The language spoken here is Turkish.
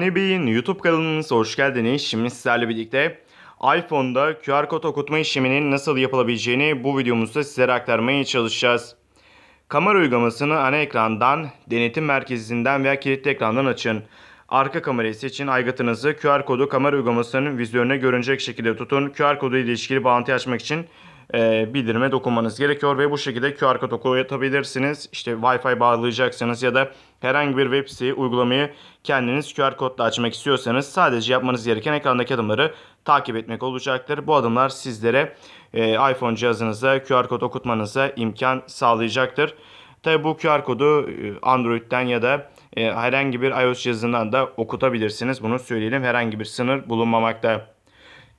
Fani Bey'in YouTube kanalınıza hoş geldiniz. Şimdi sizlerle birlikte iPhone'da QR kod okutma işleminin nasıl yapılabileceğini bu videomuzda sizlere aktarmaya çalışacağız. Kamera uygulamasını ana ekrandan, denetim merkezinden veya kilitli ekrandan açın. Arka kamerayı seçin. Aygıtınızı QR kodu kamera uygulamasının vizyonuna görünecek şekilde tutun. QR kodu ile ilişkili bağlantıyı açmak için e, bildirime dokunmanız gerekiyor ve bu şekilde QR kod okuyabilirsiniz. İşte Wi-Fi bağlayacaksınız ya da herhangi bir web siteyi uygulamayı kendiniz QR kodla açmak istiyorsanız sadece yapmanız gereken ekrandaki adımları takip etmek olacaktır. Bu adımlar sizlere e, iPhone cihazınıza QR kod okutmanıza imkan sağlayacaktır. Tabi bu QR kodu e, Android'den ya da e, herhangi bir iOS cihazından da okutabilirsiniz. Bunu söyleyelim. Herhangi bir sınır bulunmamakta.